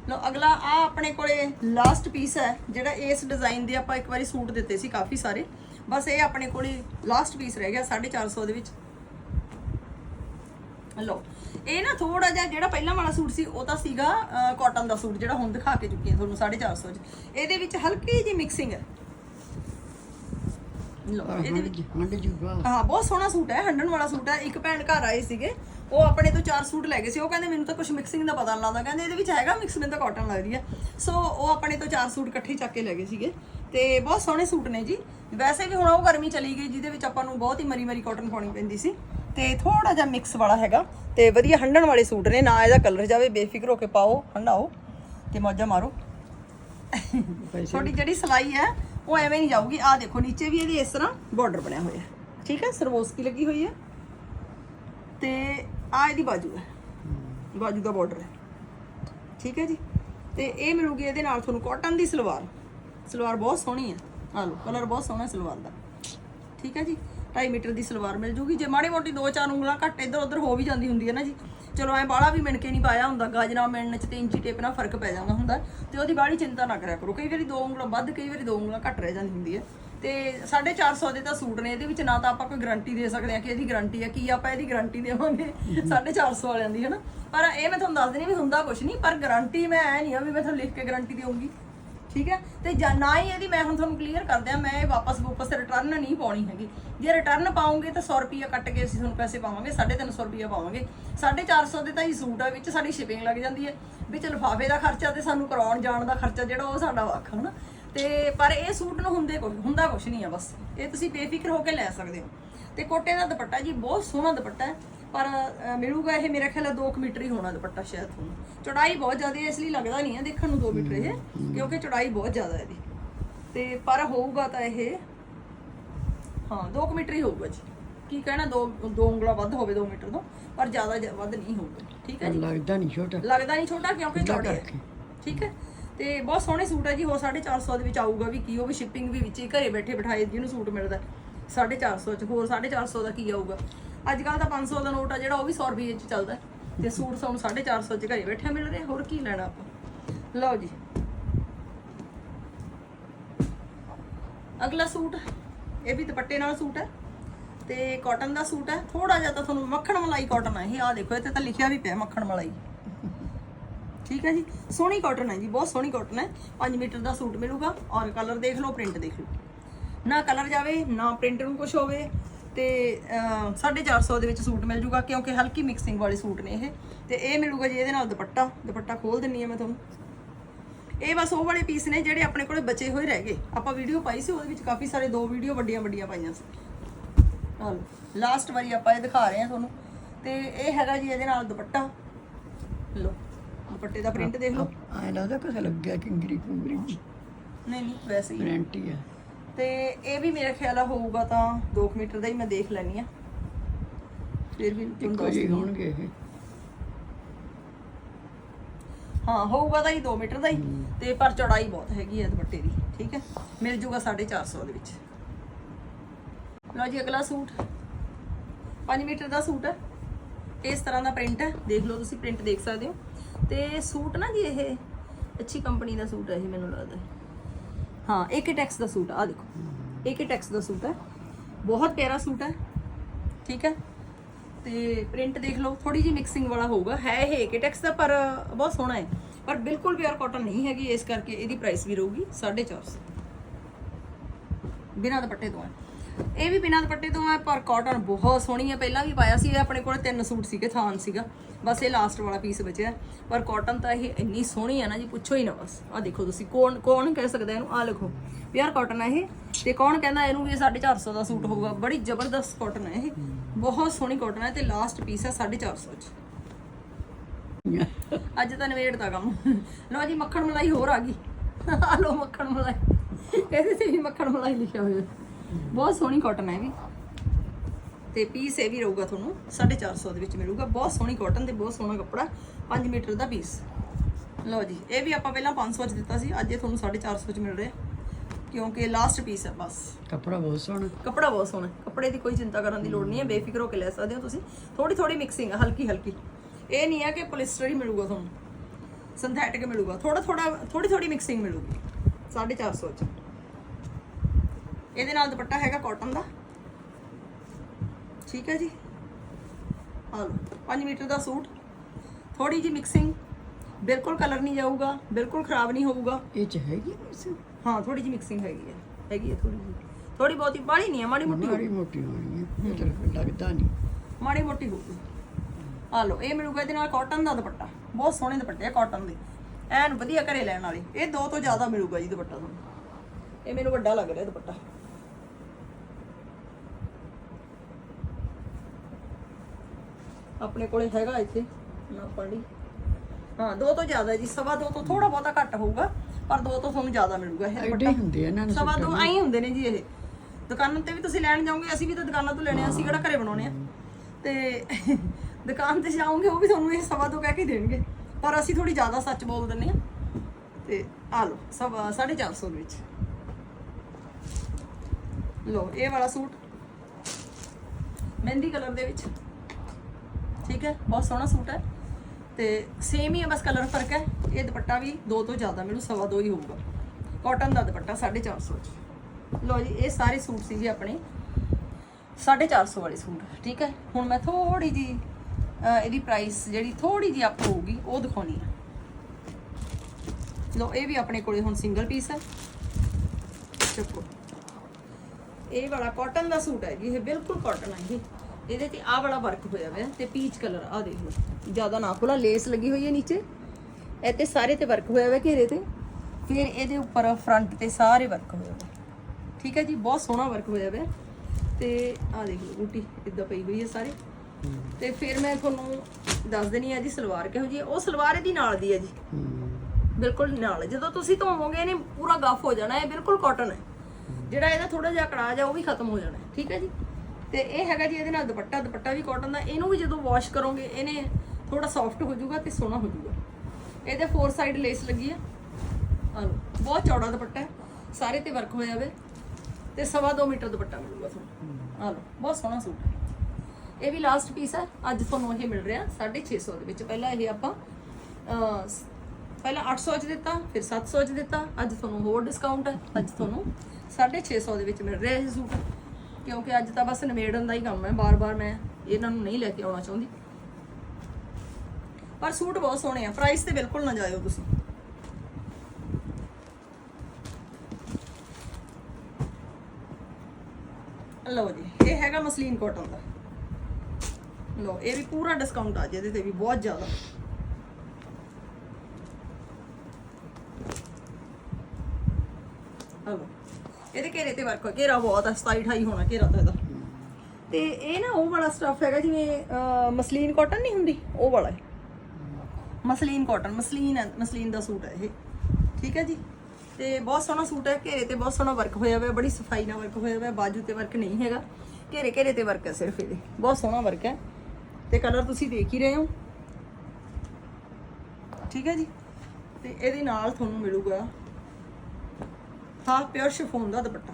ਲੋ ਅਗਲਾ ਆ ਆਪਣੇ ਕੋਲੇ ਲਾਸਟ ਪੀਸ ਹੈ, ਜਿਹੜਾ ਇਸ ਡਿਜ਼ਾਈਨ ਦੇ ਆਪਾਂ ਇੱਕ ਵਾਰੀ ਸੂਟ ਦਿੱਤੇ ਸੀ ਕਾਫੀ ਸਾਰੇ। ਬਸ ਇਹ ਆਪਣੇ ਕੋਲੇ ਲਾਸਟ ਪੀਸ ਰਹਿ ਗਿਆ 450 ਦੇ ਵਿੱਚ। ਲੋ ਇਹ ਨਾ ਥੋੜਾ ਜਿਹਾ ਜਿਹੜਾ ਪਹਿਲਾਂ ਵਾਲਾ ਸੂਟ ਸੀ ਉਹ ਤਾਂ ਸੀਗਾ ਕਾਟਨ ਦਾ ਸੂਟ ਜਿਹੜਾ ਹੁਣ ਦਿਖਾ ਕੇ ਚੁੱਕੀ ਹਾਂ ਤੁਹਾਨੂੰ 450 ਚ। ਇਹਦੇ ਵਿੱਚ ਹਲਕੀ ਜਿਹੀ ਮਿਕਸਿੰਗ ਹੈ। ਲੋ ਇਹਦੇ ਵਿੱਚ ਹੰਡ ਜੂਗਾ ਹਾਂ ਬਹੁਤ ਸੋਹਣਾ ਸੂਟ ਹੈ ਹੰਡਣ ਵਾਲਾ ਸੂਟ ਹੈ। ਇੱਕ ਭੈਣ ਘਰ ਆਏ ਸੀਗੇ ਉਹ ਆਪਣੇ ਤੋਂ ਚਾਰ ਸੂਟ ਲੈ ਗਏ ਸੀ। ਉਹ ਕਹਿੰਦੇ ਮੈਨੂੰ ਤਾਂ ਕੁਝ ਮਿਕਸਿੰਗ ਦਾ ਪਤਾ ਨਹੀਂ ਲੱਗਦਾ। ਕਹਿੰਦੇ ਇਹਦੇ ਵਿੱਚ ਹੈਗਾ ਮਿਕਸ ਮੈਨੂੰ ਤਾਂ ਕਾਟਨ ਲੱਗਦੀ ਹੈ ਸੋ ਉਹ ਆਪਣੇ ਤੋਂ ਚਾਰ ਸੂਟ ਇਕੱਠੇ ਚੱਕ ਕੇ ਲੈ ਗਏ ਸੀਗੇ। ਤੇ ਬਹੁਤ ਸੋਹਣੇ ਸੂਟ ਨੇ ਜੀ। ਵੈਸੇ ਵੀ ਹੁਣ ਉਹ ਗਰਮੀ ਚਲੀ ਗਈ ਜਿਹਦੇ ਵਿੱਚ ਆਪਾਂ ਨੂੰ ਬਹੁਤ ਹੀ ਮਰੀ ਮਰੀ ਕਾਟਨ ਪਾਉਣੀ ਪੈਂਦੀ ਸੀ। ਤੇ ਥੋੜਾ ਜਿਹਾ ਮਿਕਸ ਵਾਲਾ ਹੈਗਾ ਤੇ ਵਧੀਆ ਹੰਡਣ ਵਾਲੇ ਸੂਟ ਨੇ, ਨਾ ਇਹਦਾ ਕਲਰ ਜਾਵੇ, ਬੇਫਿਕਰ ਹੋ ਕੇ ਪਾਓ, ਹੰਡਾਓ ਤੇ ਮੌਜਾਂ ਮਾਰੋ। ਤੁਹਾਡੀ ਜਿਹੜੀ ਸਲਾਈ ਹੈ, ਉਹ ਐਵੇਂ ਨਹੀਂ ਜਾਊਗੀ। ਆ ਦੇਖੋ, ਨੀਚੇ ਵੀ ਇਹਦੇ ਇਸ ਤਰ੍ਹਾਂ ਬਾਰਡਰ ਬਣਿਆ ਹੋਇਆ ਠੀਕ ਹੈ ਸਰਵੋਸਕੀ ਲੱਗੀ ਹੋਈ ਹੈ। ਤੇ ਆ ਇਹਦੀ ਬਾਜੂ ਹੈ। ਬਾਜੂ ਦਾ ਬਾਰਡਰ ਹੈ। ਠੀਕ ਹੈ ਜੀ? ਤੇ ਇਹ ਮਿਲੂਗੀ ਇਹਦੇ ਨਾਲ ਤੁਹਾਨੂੰ ਕਾਟਨ ਦੀ ਸਲਵਾਰ। ਸਲਵਾਰ ਬਹੁਤ ਸੋਹਣੀ ਹੈ। ਆ ਲਓ ਕਲਰ ਬਹੁਤ ਸੋਹਣਾ ਸਲਵਾਰ ਦਾ। ਠੀਕ ਹੈ ਜੀ? 2.5 ਮੀਟਰ ਦੀ ਸਲਵਾਰ ਮਿਲ ਜੂਗੀ। ਜੇ ਮਾੜੀ ਮੋਟੀ 2-4 ਉਂਗਲਾਂ ਘੱਟ ਇੱਧਰ ਉੱਧਰ ਹੋ ਵੀ ਜਾਂਦੀ ਹੁੰਦੀ ਹੈ ਨਾ ਜੀ। ਚਲੋ ਐ ਬਾਹਲਾ ਵੀ ਮਿਣ ਕੇ ਨਹੀਂ ਪਾਇਆ ਹੁੰਦਾ। ਗਾਜਰਾ ਮਿਣਨ ਚ ਤੇ ਇੰਚੀ ਟੇਪ ਨਾਲ ਫ਼ਰਕ ਪੈ ਜਾਂਦਾ ਹੁੰਦਾ। ਤੇ ਉਹਦੀ ਬਾਹਲੀ ਚਿੰਤਾ ਨਾ ਕਰਿਆ ਕਰੋ। ਕਈ ਵਾਰੀ ਦੋ ਉਂਗਲਾਂ ਵੱਧ ਕਈ ਵਾਰੀ ਦੋ ਉਂਗਲਾਂ ਘੱਟ ਰਹਿ ਜਾਂਦੀ ਹੁੰਦੀ ਹੈ। ਤੇ 450 ਦੇ ਤਾਂ ਸੂਟ ਨੇ। ਇਹਦੇ ਵਿੱਚ ਨਾ ਤਾਂ ਆਪਾਂ ਕੋਈ ਗਾਰੰਟੀ ਦੇ ਸਕਦੇ ਆ ਕਿ ਇਹਦੀ ਗਾਰੰਟੀ ਆ ਕੀ ਆਪਾਂ ਇਹਦੀ ਗਾਰੰਟੀ ਦੇਵਾਂਗੇ? 450 ਵਾਲਿਆਂ ਦੀ ਹਨਾ ਪਰ ਇਹ ਮੈਂ ਤੁਹਾਨੂੰ ਦੱਸ ਦਿੰਦੀ ਵੀ ਹੁੰਦਾ ਕੁਝ ਨਹੀਂ। ਪਰ ਗਾਰੰਟੀ ਮੈਂ ਐ ਨਹੀਂ ਆ ਵੀ ਮੈਂ ਤੁਹਾਨੂੰ ਲਿਖ ਕੇ ਗਾਰੰਟੀ ਦੇਵਾਂਗੀ ਠੀਕ ਹੈ? ਤੇ ਜਾਂ ਨਾ ਹੀ ਇਹਦੀ ਮੈਂ ਹੁਣ ਤੁਹਾਨੂੰ ਕਲੀਅਰ ਕਰ ਦਿਆਂ, ਮੈਂ ਇਹ ਵਾਪਸ ਵਾਪਸ ਰਿਟਰਨ ਨਹੀਂ ਪਾਉਣੀ ਹੈਗੀ। ਜੇ ਰਿਟਰਨ ਪਾਉਂਗੇ ਤਾਂ 100 ਰੁਪਿਆ ਕੱਟ ਕੇ ਅਸੀਂ ਤੁਹਾਨੂੰ ਪੈਸੇ ਪਾਵਾਂਗੇ 350 ਰੁਪਿਆ ਪਾਵਾਂਗੇ। 450 ਦੇ ਤਾਂ ਹੀ ਸੂਟ ਆ ਵਿੱਚ, ਸਾਡੀ ਸ਼ਿਪਿੰਗ ਲੱਗ ਜਾਂਦੀ ਹੈ। ਵਿੱਚ ਲਿਫਾਫੇ ਦਾ ਖਰਚਾ ਤੇ ਸਾਨੂੰ ਕਰਾਉਣ ਜਾਣ ਦਾ ਖਰਚਾ ਜਿਹੜਾ ਉਹ ਸਾਡਾ ਵੱਖ ਹਨਾ ਤੇ ਪਰ ਇਹ ਸੂਟ ਨੂੰ ਹੁੰਦੇ ਕੋਈ ਹੁੰਦਾ ਕੁਝ ਨਹੀਂ ਆ ਬਸ। ਇਹ ਤੁਸੀਂ ਬੇਫਿਕਰ ਹੋ ਕੇ ਲੈ ਸਕਦੇ ਹੋ। ਤੇ ਕੋਟੇ ਦਾ ਦੁਪੱਟਾ ਜੀ, ਬਹੁਤ ਸੋਹਣਾ ਦੁਪੱਟਾ ਹੈ। ਪਰ ਅਹ, ਮਿਲੂਗਾ ਇਹ ਮੇਰਾ ਖਿਆਲ ਹੈ 2 ਮੀਟਰ ਹੀ ਹੋਣਾ ਦੁਪੱਟਾ ਸ਼ਾਇਦ ਤੁਹਾਨੂੰ ਚੌੜਾਈ ਬਹੁਤ ਜ਼ਿਆਦਾ ਹੈ ਇਸ ਲਈ ਲੱਗਦਾ ਨਹੀਂ ਹੈ ਦੇਖਣ ਨੂੰ 2 ਮੀਟਰ ਇਹ ਕਿਉਂਕਿ ਚੌੜਾਈ ਬਹੁਤ ਜ਼ਿਆਦਾ ਹੈ ਇਹਦੀ। ਤੇ ਪਰ ਹੋਊਗਾ ਤਾਂ ਇਹ ਹਾਂ 2 ਮੀਟਰ ਹੀ ਹੋਊਗਾ ਜੀ। ਕੀ ਕਹਿਣਾ ਦੋ ਦੋ ਉਂਗਲਾਂ ਵੱਧ ਹੋਵੇ 2 ਮੀਟਰ ਤੋਂ ਪਰ ਜ਼ਿਆਦਾ ਜ- ਵੱਧ ਨਹੀਂ ਹੋਊਗਾ। ਠੀਕ ਹੈ ਜੀ? ਲੱਗਦਾ ਨਹੀਂ ਛੋਟਾ। ਲੱਗਦਾ ਨਹੀਂ ਛੋਟਾ ਕਿਉਂਕਿ ਚੌੜੇ ਹੈ। ਕਰਕੇ। ਠੀਕ ਹੈ? ਤੇ ਬਹੁਤ ਸੋਹਣੇ ਸੂਟ ਹੈ ਜੀ ਹੋਰ 450 ਦੇ ਵਿੱਚ ਆਊਗਾ ਵੀ ਕੀ ਉਹ ਵੀ ਸ਼ਿਪਿੰਗ ਵੀ ਵਿੱਚ ਹੀ ਘਰੇ ਬੈਠੇ ਬਿਠਾਏ ਜਿਹਨੂੰ ਸੂਟ ਮਿਲਦਾ। 450 ਚ ਹੋਰ 450 ਦਾ ਕੀ ਆਊਗਾ? ਅੱਜ ਕੱਲ ਤਾਂ 500 ਦਾ ਨੋਟ ਆ ਜਿਹੜਾ, ਉਹ ਵੀ 100 ਰੁਪਏ ਚ ਚੱਲਦਾ। ਹੈ। ਤੇ ਸੂਟ ਸਾਨੂੰ 450 ਚ ਘਰੇ ਬੈਠੇ ਮਿਲ ਰਿਹਾ ਹੋਰ ਕੀ ਲੈਣਾ ਆਪਾਂ? ਲਓ ਜੀ। ਅਗਲਾ ਸੂਟ, ਇਹ ਵੀ ਦੁਪੱਟੇ ਨਾਲ ਸੂਟ ਹੈ ਤੇ ਕਾਟਨ ਦਾ ਸੂਟ ਹੈ। ਥੋੜਾ ਜਿਹਾ ਤਾਂ ਤੁਹਾਨੂੰ ਮੱਖਣ ਮਲਾਈ ਕਾਟਨ ਹੈ ਇਹ ਆ ਦੇਖੋ, ਇੱਥੇ ਤਾਂ ਲਿਖਿਆ ਵੀ ਪਿਆ ਮੱਖਣ ਮਲਾਈ। ਠੀਕ ਹੈ ਜੀ? ਸੋਹਣੀ ਕਾਟਨ ਹੈ ਜੀ, ਬਹੁਤ ਸੋਹਣੀ ਕਾਟਨ ਹੈ। 5 ਮੀਟਰ ਦਾ ਸੂਟ ਮਿਲੂਗਾ ਔਰ ਕਲਰ ਦੇਖ ਲਓ ਪ੍ਰਿੰਟ ਦੇਖ ਲਓ। ਨਾ ਕਲਰ ਜਾਵੇ, ਨਾ ਪ੍ਰਿੰਟ ਨੂੰ ਕੁਝ ਹੋਵੇ। ਤੇ ਅਹ, 450 ਦੇ ਵਿੱਚ ਸੂਟ ਮਿਲ ਜੂਗਾ ਕਿਉਂਕਿ ਹਲਕੀ ਮਿਕਸਿੰਗ ਵਾਲੇ ਸੂਟ ਨੇ ਇਹ। ਤੇ ਇਹ ਮਿਲੂਗਾ ਜੀ ਇਹਦੇ ਨਾਲ ਦੁਪੱਟਾ। ਦੁਪੱਟਾ ਖੋਲ ਦਿੰਨੀ ਆ ਮੈਂ ਤੁਹਾਨੂੰ। ਇਹ ਬਸ ਉਹ ਵਾਲੇ ਪੀਸ ਨੇ ਜਿਹੜੇ ਆਪਣੇ ਕੋਲੇ ਬਚੇ ਹੋਏ ਰਹਿ ਗਏ। ਆਪਾਂ ਵੀਡੀਓ ਪਾਈ ਸੀ ਉਹਦੇ ਵਿੱਚ ਕਾਫੀ ਸਾਰੇ ਦੋ ਵੀਡੀਓ ਵੱਡੀਆਂ ਵੱਡੀਆਂ ਪਾਈਆਂ ਸੀ। ਹਾਲ ਲਾਸਟ ਵਾਰੀ ਆਪਾਂ ਇਹ ਦਿਖਾ ਰਹੇ ਹਾਂ ਤੁਹਾਨੂੰ। ਤੇ ਇਹ ਹੈਗਾ ਜੀ ਇਹਦੇ ਨਾਲ ਦੁਪੱਟਾ। ਲਓ ਦੁਪੱਟੇ ਦਾ ਪ੍ਰਿੰਟ ਦੇਖ ਲਓ। ਆਏ ਲੱਗਦਾ ਕਿਸ ਲੱਗਿਆ ਕਿੰਗਰੀ ਕੁੰਗਰੀ ਨਹੀਂ ਨਹੀਂ ਵੈਸੇ ਹੀ ਗਾਰੰਟੀ ਹੈ। ਤੇ ਇਹ ਵੀ ਮੇਰੇ ਖਿਆਲ ਆ ਹੋਊਗਾ ਤਾਂ 2 ਮੀਟਰ ਦਾ ਹੀ ਮੈਂ ਦੇਖ ਲੈਣੀ ਆ। ਫਿਰ ਵੀ ਤੁਹਾਨੂੰ ਇੱਕੋ ਦੱਸ ਜਿਹੇ ਦਿੰਦੀ ਹਾਂ। ਹੋਣਗੇ ਇਹ। ਹਾਂ ਹੋਊਗਾ ਤਾਂ ਹੀ 2 ਮੀਟਰ ਦਾ ਹੀ। ਤੇ ਪਰ ਚੌੜਾਈ ਬਹੁਤ ਹੈਗੀ ਹੈ ਦੁਪੱਟੇ ਦੀ ਠੀਕ ਹੈ ਮਿਲ ਜੂਗਾ 450 ਦੇ ਵਿੱਚ। ਲਓ ਜੀ ਅਗਲਾ ਸੂਟ। 5 ਮੀਟਰ ਦਾ ਸੂਟ ਹੈ ਇਸ ਤਰ੍ਹਾਂ ਦਾ ਪ੍ਰਿੰਟ ਹੈ ਦੇਖ ਲਓ ਤੁਸੀਂ ਪ੍ਰਿੰਟ ਦੇਖ ਸਕਦੇ ਹੋ। ਤੇ ਸੂਟ ਨਾ ਜੀ ਇਹ ਅੱਛੀ ਕੰਪਨੀ ਦਾ ਸੂਟ ਹੈ ਇਹ ਮੈਨੂੰ ਲੱਗਦਾ। ਹਾਂ ਏਕਟੈਕਸ ਦਾ ਸੂਟ ਆ ਦੇਖੋ। ਏਕਟੈਕਸ ਦਾ ਸੂਟ ਹੈ। ਬਹੁਤ ਪਿਆਰਾ ਸੂਟ ਹੈ। ਠੀਕ ਹੈ? ਤੇ ਪ੍ਰਿੰਟ ਦੇਖ ਲਓ ਥੋੜੀ ਜਿਹੀ ਮਿਕਸਿੰਗ ਵਾਲਾ ਹੋਊਗਾ। ਹੈ ਇਹ ਏਕੇ ਟੈਕਸ ਦਾ, ਪਰ ਬਹੁਤ ਸੋਹਣਾ ਹੈ। ਪਰ ਬਿਲਕੁਲ ਪਿਓਰ ਕਾਟਨ ਨਹੀਂ ਹੈਗੀ, ਇਸ ਕਰਕੇ ਇਹਦੀ ਪ੍ਰਾਈਸ ਵੀ ਰਹੂਗੀ 450 ਬਿਨਾਂ ਦੁਪੱਟੇ ਤੋਂ ਹੈ। ਇਹ ਵੀ ਬਿਨਾਂ ਦੁਪੱਟੇ ਤੋਂ ਹੈ ਪਰ ਕਾਟਨ ਬਹੁਤ ਸੋਹਣੀ ਹੈ। ਪਹਿਲਾਂ ਵੀ ਪਾਇਆ ਸੀ ਇਹ ਆਪਣੇ ਕੋਲ ਤਿੰਨ ਸੂਟ ਸੀਗੇ ਥਾਨ ਸੀਗਾ। ਬਸ ਇਹ ਲਾਸਟ ਵਾਲਾ ਪੀਸ ਬਚਿਆ। ਪਰ ਕਾਟਨ ਤਾਂ ਇਹ ਇੰਨੀ ਸੋਹਣੀ ਹੈ ਨਾ ਜੀ ਪੁੱਛੋ ਹੀ ਨਾ ਬਸ। ਆ ਦੇਖੋ ਤੁਸੀਂ ਕੌਣ ਕੌਣ ਕਹਿ ਸਕਦਾ ਇਹਨੂੰ? ਆ ਲਿਖੋ। ਪਿਆਰ ਕਾਟਨ ਹੈ ਇਹ। ਤੇ ਕੌਣ ਕਹਿੰਦਾ ਇਹਨੂੰ ਵੀ ਇਹ 450 ਦਾ ਸੂਟ ਹੋਊਗਾ? ਬੜੀ ਜ਼ਬਰਦਸਤ ਕਾਟਨ ਹੈ ਇਹ। ਬਹੁਤ ਸੋਹਣੀ ਕਾਟਨ ਹੈ ਤੇ ਲਾਸਟ ਪੀਸ ਹੈ 450 ਚ। ਅੱਜ ਤਾਂ ਨਵੇੜ ਦਾ ਕੰਮ। ਲਓ ਜੀ ਮੱਖਣ ਮਲਾਈ ਹੋਰ ਆ ਗਈ। ਆ ਲਓ ਮੱਖਣ ਮਲਾਈ। ਇਹਦੇ ਤੇ ਵੀ ਮੱਖਣ ਮਲਾਈ ਲਿਖਿਆ ਹੋਇਆ। ਬਹੁਤ ਸੋਹਣੀ ਕਾਟਨ ਹੈ ਵੀ। ਤੇ ਪੀਸ ਇਹ ਵੀ ਰਹੂਗਾ ਤੁਹਾਨੂੰ 450 ਦੇ ਵਿੱਚ ਮਿਲੂਗਾ। ਬਹੁਤ ਸੋਹਣੀ ਕਾਟਨ ਤੇ ਬਹੁਤ ਸੋਹਣਾ ਕੱਪੜਾ 5 ਮੀਟਰ ਦਾ ਪੀਸ ਲਓ ਜੀ ਇਹ ਵੀ ਆਪਾਂ ਪਹਿਲਾਂ 500 ਚ ਦਿੱਤਾ ਸੀ ਅੱਜ ਇਹ ਤੁਹਾਨੂੰ 450 ਚ ਮਿਲ ਰਿਹਾ। ਕਿਉਂਕਿ ਲਾਸਟ ਪੀਸ ਹੈ ਬਸ। ਕੱਪੜਾ ਬਹੁਤ ਸੋਹਣਾ। ਕੱਪੜਾ ਬਹੁਤ ਸੋਹਣਾ। ਕੱਪੜੇ ਦੀ ਕੋਈ ਚਿੰਤਾ ਕਰਨ ਦੀ ਲੋੜ ਨਹੀਂ ਹੈ ਬੇਫਿਕਰ ਹੋ ਕੇ ਲੈ ਸਕਦੇ ਹੋ ਤੁਸੀਂ। ਥੋੜੀ ਥੋੜੀ ਮਿਕਸਿੰਗ ਹੈ ਹਲਕੀ ਹਲਕੀ ਇਹ ਨਹੀਂ ਹੈ ਕਿ ਪੋਲਿਸਟਰ ਹੀ ਮਿਲੂਗਾ ਤੁਹਾਨੂੰ। ਸਿੰਥੈਟਿਕ ਮਿਲੂਗਾ। ਥੋੜਾ ਥੋੜਾ ਥੋੜੀ ਥੋੜੀ ਮਿਕਸਿੰਗ ਮਿਲੂਗੀ 450 ਚ। ਇਹਦੇ ਨਾਲ ਦੁਪੱਟਾ ਹੈਗਾ ਕਾਟਨ ਦਾ। ਠੀਕ ਹੈ ਜੀ। ਆ ਲਓ 5 ਮੀਟਰ ਦਾ ਸੂਟ। ਥੋੜੀ ਜੀ ਮਿਕਸਿੰਗ ਬਿਲਕੁਲ ਕਲਰ ਨਹੀਂ ਜਾਊਗਾ ਬਿਲਕੁਲ ਖਰਾਬ ਨਹੀਂ ਹੋਊਗਾ। ਇਹ ਚ ਹੈਗੀ ਵੈਸੇ ਹਾਂ ਥੋੜੀ ਜੀ ਮਿਕਸਿੰਗ ਹੈਗੀ ਹੈ ਹੈਗੀ ਹੈ ਥੋੜੀ ਜੀ ਥੋੜੀ ਬਹੁਤੀ ਬਾਹਲੀ ਨਹੀਂ ਹੈ ਮਾੜੀ ਮੋਟੀ ਮਾੜੀ ਮੋਟੀ ਹੋਣੀ ਹੈ ਇਹ ਤਾਂ ਲੱਗਦਾ ਨਹੀਂ। ਮਾੜੀ ਮੋਟੀ ਹੋਊਗੀ। ਆ ਲਓ ਇਹ ਮਿਲੂਗਾ ਇਹਦੇ ਨਾਲ ਕਾਟਨ ਦਾ ਦੁਪੱਟਾ। ਬਹੁਤ ਸੋਹਣੇ ਦੁਪੱਟੇ ਆ ਕਾਟਨ ਦੇ। ਐਨ ਵਧੀਆ ਘਰੇ ਲੈਣ ਵਾਲੇ। ਇਹ ਦੋ ਤੋਂ ਜ਼ਿਆਦਾ ਮਿਲੂਗਾ ਜੀ ਦੁਪੱਟਾ ਤੁਹਾਨੂੰ। ਇਹ ਮੈਨੂੰ ਵੱਡਾ ਲੱਗ ਰਿਹਾ ਦੁਪੱਟਾ। ਆਪਣੇ ਕੋਲੇ ਹੈਗਾ ਇੱਥੇ ਨਾ ਪੜੀ ਹਾਂ ਦੋ ਤੋਂ ਜ਼ਿਆਦਾ ਜੀ ਸਵਾ ਦੋ ਤੋਂ ਥੋੜਾ ਬਹੁਤਾ ਘੱਟ ਹੋਊਗਾ ਪਰ ਦੋ ਤੋਂ ਤੁਹਾਨੂੰ ਜ਼ਿਆਦਾ ਮਿਲੂਗਾ ਇਹ ਐਡੇ ਹੁੰਦੇ ਆ ਇਹਨਾਂ ਨੂੰ ਸਵਾ ਦੋ ਐਂ ਹੁੰਦੇ ਨੇ ਜੀ ਇਹ। ਦੁਕਾਨਾਂ ਤੇ ਵੀ ਤੁਸੀਂ ਲੈਣ ਜਾਓਗੇ ਅਸੀਂ ਵੀ ਤਾਂ ਦੁਕਾਨਾਂ ਤੋਂ ਲੈਣੇ ਆ ਅਸੀਂ ਕਿਹੜਾ ਘਰੇ ਬਣਾਉਣੇ ਆ। ਤੇ ਦੁਕਾਨ ਤੇ ਜਾਓਗੇ ਉਹ ਵੀ ਤੁਹਾਨੂੰ ਇਹ ਸਵਾ ਦੋ ਕਹਿ ਕੇ ਦੇਣਗੇ। ਪਰ ਅਸੀਂ ਥੋੜੀ ਜ਼ਿਆਦਾ ਸੱਚ ਬੋਲ ਦਿੰਨੇ ਆ। ਤੇ ਆ ਲਓ ਸਵਾ 450 ਦੇ ਵਿੱਚ। ਲਓ ਇਹ ਵਾਲਾ ਸੂਟ। ਮਹਿੰਦੀ ਕਲਰ ਦੇ ਵਿੱਚ। ਠੀਕ ਹੈ? ਬਹੁਤ ਸੋਹਣਾ ਸੂਟ ਹੈ। ਤੇ ਸੇਮ ਹੀ ਹੈ, ਬਸ ਕਲਰ ਫ਼ਰਕ ਹੈ। ਇਹ ਦੁਪੱਟਾ ਵੀ ਦੋ ਤੋਂ ਜ਼ਿਆਦਾ ਮੈਨੂੰ ਸਵਾ ਦੋ ਹੀ ਹੋਊਗਾ। ਕਾਟਨ ਦਾ ਦੁਪੱਟਾ 450 ਚ। ਲਓ ਜੀ, ਇਹ ਸਾਰੇ ਸੂਟ ਸੀਗੇ ਆਪਣੇ। 450 ਵਾਲੇ ਸੂਟ, ਠੀਕ ਹੈ? ਹੁਣ ਮੈਂ ਥੋੜੀ ਜੀ ਇਹਦੀ ਪ੍ਰਾਈਸ ਜਿਹੜੀ ਥੋੜੀ ਜੀ ਅਪ ਹੋਊਗੀ, ਉਹ ਦਿਖਾਉਣੀ ਹੈ ਲਓ, ਇਹ ਵੀ ਆਪਣੇ ਕੋਲੇ ਹੁਣ ਸਿੰਗਲ ਪੀਸ ਹੈ। ਚੱਕੋ। ਇਹ ਵਾਲਾ ਕਾਟਨ ਦਾ ਸੂਟ ਹੈ ਜੀ, ਇਹ ਬਿਲਕੁਲ ਕਾਟਨ ਹੈ ਜੀ। ਇਹਦੇ ਤੇ ਆਹ ਵਾਲਾ ਵਰਕ ਹੋਇਆ ਹੋਇਆ ਤੇ ਪੀਚ ਕਲਰ ਆ ਦੇਖ। ਲਓ ਜ਼ਿਆਦਾ ਨਾ ਖੁੱਲਾ ਲੇਸ ਲੱਗੀ ਹੋਈ ਹੈ ਨੀਚੇ। ਇਹ ਤੇ ਸਾਰੇ ਤੇ ਵਰਕ ਹੋਇਆ ਹੋਇਆ ਘੇਰੇ ਤੇ। ਫਿਰ ਇਹਦੇ ਉੱਪਰ ਫਰੰਟ ਤੇ ਸਾਰੇ ਵਰਕ ਹੋਇਆ ਹੋਇਆ ਠੀਕ ਹੈ ਜੀ, ਬਹੁਤ ਸੋਹਣਾ ਵਰਕ ਹੋਇਆ ਹੋਇਆ ਤੇ ਆ ਦੇਖ ਲਓ ਬੂਟੀ, ਇਦਾਂ ਪਈ ਹੋਈ ਹੈ ਸਾਰੇ। ਤੇ ਫਿਰ ਮੈਂ ਤੁਹਾਨੂੰ ਦੱਸ ਦੇਣੀ ਹੈ ਜੀ, ਸਲਵਾਰ ਕਿਹੋ ਜੀ ਹੈ। ਉਹ ਸਲਵਾਰ ਇਹਦੀ ਨਾਲ ਦੀ ਹੈ ਜੀ। ਬਿਲਕੁਲ ਨਾਲ। ਜਦੋਂ ਤੁਸੀਂ ਧੋਵੋਗੇ, ਇਹਨੇ ਪੂਰਾ ਗਫ ਹੋ ਜਾਣਾ, ਇਹ ਬਿਲਕੁਲ ਕਾਟਨ ਹੈ। ਜਿਹੜਾ ਇਹਦਾ ਥੋੜਾ ਜਿਹਾ ਕੜਾਜ ਜਾ ਉਹ ਵੀ ਖਤਮ ਹੋ ਜਾਣਾ ਠੀਕ ਹੈ ਜੀ? ਤੇ ਇਹ ਹੈਗਾ ਜੀ ਇਹਦੇ ਨਾਲ ਦੁਪੱਟਾ ਦੁਪੱਟਾ ਵੀ ਕਾਟਨ ਦਾ ਇਹਨੂੰ ਵੀ ਜਦੋਂ ਵਾਸ਼ ਕਰੋਗੇ ਇਹਨੇ ਥੋੜਾ ਸੌਫਟ ਹੋ ਜਾਊਗਾ ਤੇ ਸੋਹਣਾ ਹੋ ਜਾਊਗਾ। ਇਹਦੇ ਫੋਰ ਸਾਈਡ ਲੇਸ ਲੱਗੀ ਆ। ਆ ਲਓ ਬਹੁਤ ਚੌੜਾ ਦੁਪੱਟਾ ਹੈ। ਸਾਰੇ ਤੇ ਵਰਕ ਹੋਇਆ ਹੋਵੇ ਤੇ ਸਵਾ ਦੋ ਮੀਟਰ ਦੁਪੱਟਾ ਮਿਲੂਗਾ ਤੁਹਾਨੂੰ। ਆ ਲਓ ਬਹੁਤ ਸੋਹਣਾ ਸੂਟ ਹੈ। ਇਹ ਵੀ ਲਾਸਟ ਪੀਸ ਹੈ। ਅੱਜ ਤੁਹਾਨੂੰ ਇਹ ਮਿਲ ਰਿਹਾ 650 ਦੇ ਵਿੱਚ। ਪਹਿਲਾਂ ਇਹ ਆਪਾਂ ਅਹ, ਸ- ਪਹਿਲਾਂ 800 ਚ ਦਿੱਤਾ ਫਿਰ 700 ਚ ਦਿੱਤਾ। ਅੱਜ ਤੁਹਾਨੂੰ ਹੋਰ ਡਿਸਕਾਊਂਟ ਹੈ। ਅੱਜ ਤੁਹਾਨੂੰ 650 ਦੇ ਵਿੱਚ ਮਿਲ ਰਿਹਾ ਇਹ ਸੂਟ। ਕਿਉਂਕਿ ਅੱਜ ਤਾਂ ਬਸ ਨਵੇੜਨ ਦਾ ਹੀ ਕੰਮ ਹੈ, ਬਾਰ-ਬਾਰ ਮੈਂ ਇਹਨਾਂ ਨੂੰ ਨਹੀਂ ਲੈ ਕੇ ਆਉਣਾ ਚਾਹੁੰਦੀ। ਪਰ ਸੂਟ ਬਹੁਤ ਸੋਹਣੇ ਆ ਪ੍ਰਾਈਸ ਤੇ ਬਿਲਕੁਲ ਨਾ ਜਾਇਓ ਤੁਸੀਂ। ਲਓ ਜੀ, ਇਹ ਹੈਗਾ ਮਸਲੀਨ ਕਾਟਨ ਦਾ। ਲਓ, ਇਹ ਵੀ ਪੂਰਾ ਡਿਸਕਾਊਂਟ ਆ ਜੀ, ਇਹਦੇ ਤੇ ਵੀ ਬਹੁਤ ਜ਼ਿਆਦਾ। ਹਲੋ। ਇਹਦੇ ਘੇਰੇ ਤੇ ਵਰਕ ਘੇਰਾ ਬਹੁਤ ਹੈ 27 28 ਹੋਣਾ ਘੇਰਾ ਤਾਂ ਇਹਦਾ। ਤੇ ਇਹ ਨਾ ਉਹ ਵਾਲਾ ਸਟਫ ਹੈਗਾ ਜਿਵੇਂ ਮਸਲੀਨ ਕਾਟਨ ਨਹੀਂ ਹੁੰਦੀ? ਉਹ ਵਾਲਾ ਹੈ। ਮਸਲੀਨ ਕਾਟਨ ਮਸਲੀਨ ਹੈ ਮਸਲੀਨ ਦਾ ਸੂਟ ਹੈ ਇਹ। ਠੀਕ ਹੈ ਜੀ? ਤੇ ਬਹੁਤ ਸੋਹਣਾ ਸੂਟ ਹੈ, ਘੇਰੇ ਤੇ ਬਹੁਤ ਸੋਹਣਾ ਵਰਕ ਹੋਇਆ ਹੋਇਆ, ਬੜੀ ਸਫ਼ਾਈ ਨਾਲ ਵਰਕ ਹੋਇਆ ਹੋਇਆ, ਬਾਜੂ ਤੇ ਵਰਕ ਨਹੀਂ ਹੈਗਾ। ਘੇਰੇ ਘੇਰੇ ਤੇ ਵਰਕ ਹੈ ਸਿਰਫ ਇਹਦੇ। ਬਹੁਤ ਸੋਹਣਾ ਵਰਕ ਹੈ। ਤੇ ਕਲਰ ਤੁਸੀਂ ਦੇਖ ਹੀ ਰਹੇ ਹੋ। ਠੀਕ ਹੈ ਜੀ? ਤੇ ਇਹਦੇ ਨਾਲ ਤੁਹਾਨੂੰ ਮਿਲੂਗਾ ਹਾਫ ਪਿਓਰ ਸ਼ਿਫੋਨ ਦਾ ਦੁਪੱਟਾ।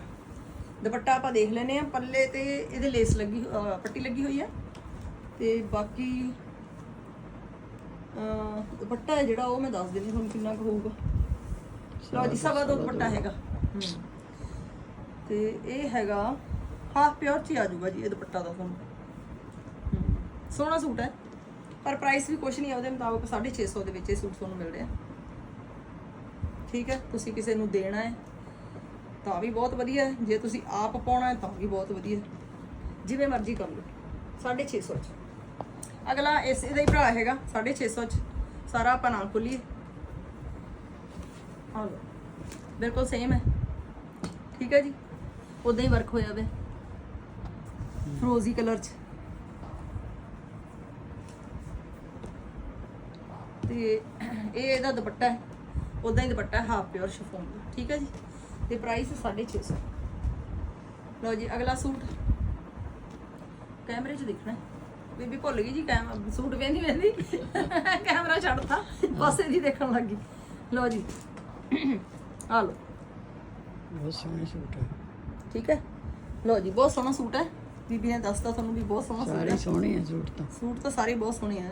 ਦੁਪੱਟਾ ਆਪਾਂ ਦੇਖ ਲੈਨੇ ਆ ਪੱਲੇ ਤੇ ਇਹਦੇ ਲੇਸ ਲੱਗੀ ਪੱਟੀ ਲੱਗੀ ਹੋਈ ਆ ਤੇ ਬਾਕੀ ਅਹ ਦੁਪੱਟਾ ਹੈ ਜਿਹੜਾ ਉਹ ਮੈਂ ਦੱਸ ਦਿੰਦੀ ਤੁਹਾਨੂੰ ਕਿੰਨਾ ਕੁ ਹੋਊਗਾ। ਲਓ ਜੀ ਸਵਾ ਦੋ ਦੁਪੱਟਾ ਹੈਗਾ। ਤੇ ਇਹ ਹੈਗਾ ਹਾਫ ਪਿਓਰ ਚ ਆ ਜਾਊਗਾ ਜੀ ਇਹ ਦੁਪੱਟਾ ਦਾ ਤੁਹਾਨੂੰ। ਸੋਹਣਾ ਸੂਟ ਹੈ। ਪਰ ਪ੍ਰਾਈਸ ਵੀ ਕੁਛ ਨਹੀਂ ਹੈ ਉਹਦੇ ਮੁਤਾਬਕ 650 ਦੇ ਵਿੱਚ ਇਹ ਸੂਟ ਤੁਹਾਨੂੰ ਮਿਲ ਰਿਹਾ ਠੀਕ ਹੈ ਤੁਸੀਂ ਕਿਸੇ ਨੂੰ ਦੇਣਾ ਹੈ। ਤਾਂ ਵੀ ਬਹੁਤ ਵਧੀਆ ਜੇ ਤੁਸੀਂ ਆਪ ਪਾਉਣਾ ਹੈ ਤਾਂ ਵੀ ਬਹੁਤ ਵਧੀਆ ਜਿਵੇਂ ਮਰਜ਼ੀ ਕਰ ਲਓ। 650 ਚ। ਅਗਲਾ ਇਸ ਇਹਦਾ ਹੀ ਭਰਾ ਹੈਗਾ 650 ਚ। ਸਾਰਾ ਆਪਾਂ ਨਾਲ ਖੋਲੀਏ। ਆ ਲਓ। ਬਿਲਕੁਲ ਸੇਮ ਹੈ। ਠੀਕ ਹੈ ਜੀ? ਉਦਾਂ ਹੀ ਵਰਕ ਹੋਇਆ ਵੇ। ਫਰੋਜ਼ੀ ਕਲਰ ਚ। ਤੇ ਇਹ ਇਹਦਾ ਦੁਪੱਟਾ ਹੈ। ਉਦਾਂ ਹੀ ਦੁਪੱਟਾ ਹਾਫ ਪਿਓਰ ਸ਼ਿਫੋਨ ਠੀਕ ਹੈ ਜੀ? ਤੇ ਪ੍ਰਾਈਸ 650 ਲਓ ਜੀ ਅਗਲਾ ਸੂਟ। ਕੈਮਰੇ 'ਚ ਦੇਖਣਾ। ਬੀਬੀ ਭੁੱਲ ਗਈ ਜੀ ਕੈਮ ਸੂਟ ਵੇਂਦੀ ਵੇਂਦੀ। ਕੈਮਰਾ ਛੱਡਤਾ। ਪਾਸੇ ਦੀ ਦੇਖਣ ਲੱਗੀ ਲਓ ਜੀ। ਆ ਲਓ। ਬਹੁਤ ਸੋਹਣੇ ਸੂਟ ਹੈ। ਠੀਕ ਹੈ? ਲਓ ਜੀ ਬਹੁਤ ਸੋਹਣਾ ਸੂਟ ਹੈ। ਬੀਬੀ ਨੇ ਦੱਸਤਾ ਤੁਹਾਨੂੰ ਵੀ ਬਹੁਤ ਸੋਹਣਾ ਸੂਟ ਸਾਰੇ ਹੈ। ਸੋਹਣੇ ਆ ਸੂਟ ਤਾਂ। ਸੂਟ ਤਾਂ ਸਾਰੇ ਬਹੁਤ ਸੋਹਣੇ ਆ।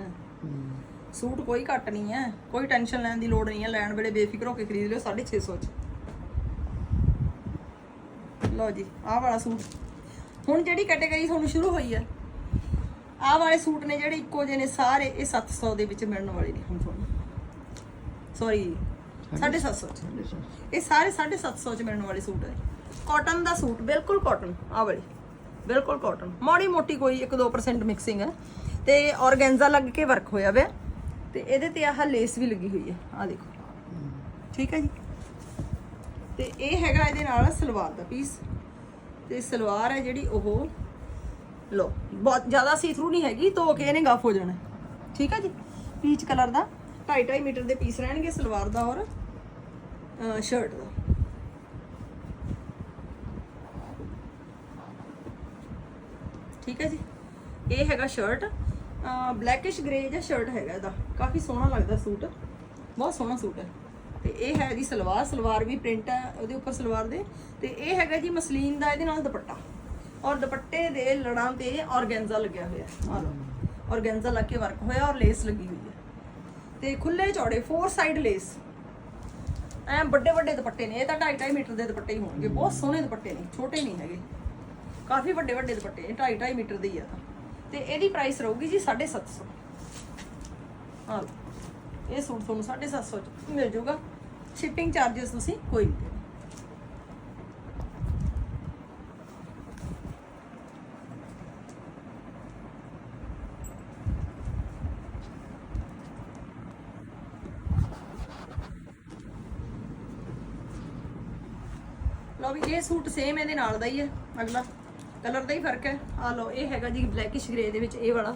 ਸੂਟ ਕੋਈ ਘੱਟ ਨਹੀਂ ਹੈ। ਕੋਈ ਟੈਨਸ਼ਨ ਲੈਣ ਦੀ ਲੋੜ ਨਹੀਂ ਹੈ। ਲੈਣ ਵੇਲੇ ਬੇਫਿਕਰ ਹੋ ਕੇ ਖਰੀਦ ਲਿਓ 650 ਚ। ਲਓ ਜੀ ਆਹ ਵਾਲਾ ਸੂਟ। ਹੁਣ ਜਿਹੜੀ ਕੈਟਾਗਰੀ ਤੁਹਾਨੂੰ ਸ਼ੁਰੂ ਹੋਈ ਹੈ ਆਹ ਵਾਲੇ ਸੂਟ ਨੇ ਜਿਹੜੇ ਇੱਕੋ ਜਿਹੇ ਨੇ ਸਾਰੇ ਇਹ 700 ਦੇ ਵਿੱਚ ਮਿਲਣ ਵਾਲੇ ਨੇ ਹੁਣ ਤੁਹਾਨੂੰ। ਸੌਰੀ 750 ਚ ਸਾਡੇ ਸੋਹਣੇ। ਇਹ ਸਾਰੇ 750 ਚ ਮਿਲਣ ਵਾਲੇ ਸੂਟ ਹੈ ਕਾਟਨ ਦਾ ਸੂਟ ਬਿਲਕੁਲ ਕਾਟਨ ਆਹ ਵਾਲੀ। ਬਿਲਕੁਲ ਕਾਟਨ ਮਾੜੀ ਮੋਟੀ ਕੋਈ 1-2% ਮਿਕਸਿੰਗ ਹੈ ਤੇ ਔਰਗੈਂਜ਼ਾ ਲੱਗ ਕੇ ਵਰਕ ਹੋਇਆ ਵੇ। ਤੇ ਇਹਦੇ ਤੇ ਆਹ ਲੇਸ ਵੀ ਲੱਗੀ ਹੋਈ ਹੈ ਆਹ ਦੇਖੋ। ਠੀਕ ਹੈ ਜੀ? ਤੇ ਇਹ ਹੈਗਾ ਇਹਦੇ ਨਾਲ ਸਲਵਾਰ ਦਾ ਪੀਸ ਤੇ ਸਲਵਾਰ ਹੈ ਜਿਹੜੀ ਉਹ ਲੋ ਬਹੁਤ ਜ਼ਿਆਦਾ ਸੀ ਥਰੂ ਨਹੀਂ ਹੈਗੀ, ਧੋ ਕੇ ਇਹਨੇ ਗੱਫ ਹੋ ਜਾਣਾ। ਠੀਕ ਹੈ ਜੀ? ਪੀਚ ਕਲਰ ਦਾ। 2.5 ਮੀਟਰ ਦੇ ਪੀਸ ਰਹਿਣਗੇ ਸਲਵਾਰ ਦਾ ਔਰ ਸ਼ਰਟ ਦਾ। ਠੀਕ ਹੈ ਜੀ? ਇਹ ਹੈਗਾ ਸ਼ਰਟ ਬਲੈਕਿਸ਼ ਗ੍ਰੇ ਜਿਹਾ ਸ਼ਰਟ ਹੈਗਾ ਇਹਦਾ। ਕਾਫੀ ਸੋਹਣਾ ਲੱਗਦਾ ਸੂਟ। ਬਹੁਤ ਸੋਹਣਾ ਸੂਟ ਹੈ। ਤੇ ਇਹ ਹੈ ਜੀ ਸਲਵਾਰ ਸਲਵਾਰ ਵੀ ਪ੍ਰਿੰਟ ਹੈ ਉਹਦੇ ਉੱਪਰ ਸਲਵਾਰ ਦੇ। ਤੇ ਇਹ ਹੈਗਾ ਜੀ ਮਸਲੀਨ ਦਾ ਇਹਦੇ ਨਾਲ ਦੁਪੱਟਾ। ਔਰ ਦੁਪੱਟੇ ਦੇ ਲੜਾਂ ਤੇ ਔਰਗੈਂਜ਼ਾ ਲੱਗਿਆ ਹੋਇਆ ਹੈ ਲਓ। ਔਰਗੈਂਜ਼ਾ ਲੱਗ ਕੇ ਵਰਕ ਹੋਇਆ ਔਰ ਲੇਸ ਲੱਗੀ ਹੋਈ ਹੈ। ਤੇ ਖੁੱਲੇ ਚੌੜੇ ਫੋਰ ਸਾਈਡ ਲੇਸ ਐ ਵੱਡੇ ਵੱਡੇ ਦੁਪੱਟੇ ਨੇ, ਇਹ ਤਾਂ 2.5 ਮੀਟਰ ਦੇ ਦੁਪੱਟੇ ਹੀ ਹੋਣਗੇ। ਬਹੁਤ ਸੋਹਣੇ ਦੁਪੱਟੇ ਨੇ, ਛੋਟੇ ਨਹੀਂ ਹੈਗੇ। ਕਾਫੀ ਵੱਡੇ ਵੱਡੇ ਦੁਪੱਟੇ ਨੇ 2.5 ਮੀਟਰ ਦੇ ਹੀ ਆ ਤਾਂ। ਤੇ ਇਹਦੀ ਪ੍ਰਾਈਸ ਰਹੂਗੀ ਜੀ 750 ਹਾਂ, ਇਹ ਸੂਟ ਤੁਹਾਨੂੰ 750 ਚ ਮਿਲ ਜਾਊਗਾ। ਸ਼ਿਪਿੰਗ ਚਾਰजेस ਤੁਸੀਂ ਕੋਈ ਨਹੀਂ ਦੇਣੇ ਲਓ ਵੀ, ਇਹ ਸੂਟ ਸੇਮ ਇਹਦੇ ਨਾਲ ਦਾ ਹੀ ਹੈ, ਅਗਲਾ। ਕਲਰ ਦਾ ਹੀ ਫ਼ਰਕ ਹੈ। ਆ ਲਓ, ਇਹ ਹੈਗਾ ਜੀ ਬਲੈਕਿਸ਼ ਗ੍ਰੇ ਦੇ ਵਿੱਚ ਇਹ ਵਾਲਾ।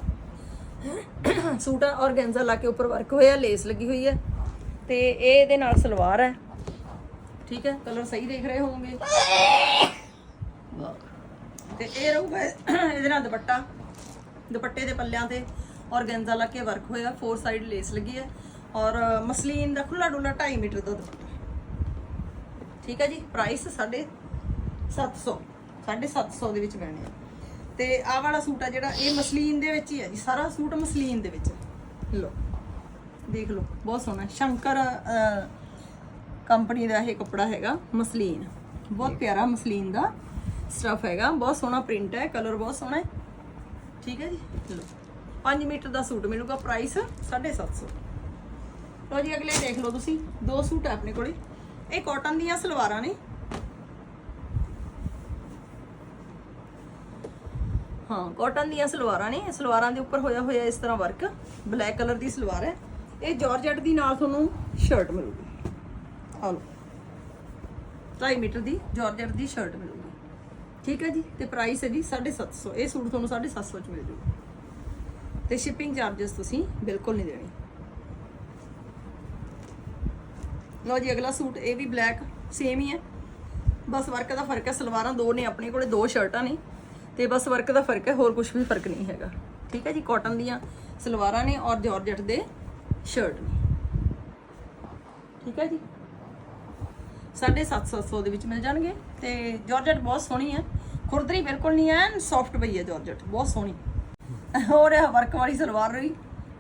ਸੂਟ ਆ ਔਰਗੈਂਜ਼ਾ ਲਾ ਕੇ ਉੱਪਰ ਵਰਕ ਹੋਇਆ ਲੇਸ ਲੱਗੀ ਹੋਈ ਹੈ। ਤੇ ਇਹ ਇਹਦੇ ਨਾਲ ਸਲਵਾਰ ਹੈ। ਠੀਕ ਹੈ। ਕਲਰ ਸਹੀ ਦੇਖ ਰਹੇ ਹੋਵੋਗੇ। ਵਾਹ। ਤੇ ਇਹ ਰਹੂਗਾ ਇਹਦੇ ਨਾਲ ਦੁਪੱਟਾ। ਦੁਪੱਟੇ ਦੇ ਪੱਲਿਆਂ ਤੇ ਔਰਗੈਂਜ਼ਾ ਲਾ ਕੇ ਵਰਕ ਹੋਇਆ। ਫੋਰ ਸਾਈਡ ਲੇਸ ਲੱਗੀ ਹੈ। ਔਰ ਮਸਲੀਨ ਦਾ ਖੁੱਲਾ ਡੁੱਲਾ 2.5 ਮੀਟਰ ਦਾ ਦੁਪੱਟਾ। ਠੀਕ ਹੈ ਜੀ? ਪ੍ਰਾਈਸ 750 750 ਦੇ ਵਿੱਚ ਮਿਲਣੇ ਆ। ਤੇ ਆਹ ਵਾਲਾ ਸੂਟ ਆ ਜਿਹੜਾ ਇਹ ਮਸਲੀਨ ਦੇ ਵਿੱਚ ਹੀ ਹੈ ਜੀ। ਸਾਰਾ ਸੂਟ ਮਸਲੀਨ ਦੇ ਵਿੱਚ। ਲੋ ਦੇਖ ਲਓ ਬਹੁਤ ਸੋਹਣਾ। ਸ਼ੰਕਰ ਕੰਪਨੀ ਦਾ ਇਹ ਕੱਪੜਾ ਹੈਗਾ ਮਸਲੀਨ। ਬਹੁਤ ਪਿਆਰਾ ਮਸਲੀਨ ਦਾ ਸਟਫ ਹੈਗਾ। ਬਹੁਤ ਸੋਹਣਾ ਪ੍ਰਿੰਟ ਹੈ ਕਲਰ ਬਹੁਤ ਸੋਹਣਾ ਹੈ। ਠੀਕ ਹੈ ਜੀ? ਲੋ 5 ਮੀਟਰ ਦਾ ਸੂਟ ਮਿਲੂਗਾ ਪ੍ਰਾਈਸ 750 ਲੋ ਜੀ ਅਗਲੇ ਦੇਖ ਲਓ ਤੁਸੀਂ। ਦੋ ਸੂਟ ਹੈ ਆਪਣੇ ਕੋਲੇ। ਇਹ ਕਾਟਨ ਦੀਆਂ ਸਲਵਾਰਾਂ ਨੇ। ਹਾਂ ਕਾਟਨ ਦੀਆਂ ਸਲਵਾਰਾਂ ਨੇ। ਸਲਵਾਰਾਂ ਦੇ ਉੱਪਰ ਹੋਇਆ ਹੋਇਆ ਇਸ ਤਰ੍ਹਾਂ ਵਰਕ ਬਲੈਕ ਕਲਰ ਦੀ ਸਲਵਾਰ ਹੈ। ਇਹ ਜਾਰਜਟ ਦੀ ਨਾਲ ਤੁਹਾਨੂੰ ਸ਼ਰਟ ਮਿਲੂਗੀ। ਆ ਲਓ। 2.5 ਮੀਟਰ ਦੀ ਜਾਰਜਟ ਦੀ ਸ਼ਰਟ ਮਿਲੂਗੀ। ਠੀਕ ਹੈ ਜੀ? ਤੇ ਪ੍ਰਾਈਸ ਹੈ ਜੀ 750 ਇਹ ਸੂਟ ਤੁਹਾਨੂੰ 750 ਚ ਮਿਲ ਜੂਗਾ। ਤੇ ਸ਼ਿਪਿੰਗ ਚਾਰजेस ਤੁਸੀਂ ਬਿਲਕੁਲ ਨਹੀਂ ਦੇਣੇ। ਲਓ ਜੀ, ਅਗਲਾ ਸੂਟ ਇਹ ਵੀ ਬਲੈਕ ਸੇਮ ਹੀ ਹੈ। ਬਸ ਵਰਕ ਦਾ ਫ਼ਰਕ ਹੈ, ਸਲਵਾਰਾਂ ਦੋ ਨੇ, ਆਪਣੇ ਕੋਲੇ ਦੋ ਸ਼ਰਟਾਂ ਨੇ। ਤੇ ਬਸ ਵਰਕ ਦਾ ਫ਼ਰਕ ਹੈ, ਹੋਰ ਕੁਝ ਵੀ ਫ਼ਰਕ ਨਹੀਂ ਹੈਗਾ। ਠੀਕ ਹੈ ਜੀ? ਕਾਟਨ ਦੀਆਂ ਸਲਵਾਰਾਂ ਨੇ ਔਰ ਜਾਰਜਟ ਦੇ ਸ਼ਰਟ ਨੇ ਠੀਕ ਹੈ ਜੀ? 750 ਦੇ ਵਿੱਚ ਮਿਲ ਜਾਣਗੇ ਤੇ ਜਾਰਜਟ ਬਹੁਤ ਸੋਹਣੀ ਹੈ। ਖੁਰਦਰੀ ਬਿਲਕੁਲ ਨਹੀਂ ਐਨ ਸੌਫਟ ਪਈ ਹੈ ਜਾਰਜਟ, ਬਹੁਤ ਸੋਹਣੀ। ਹੋ ਰਿਹਾ ਵਰਕ ਵਾਲੀ ਸਲਵਾਰ ਰਹੀ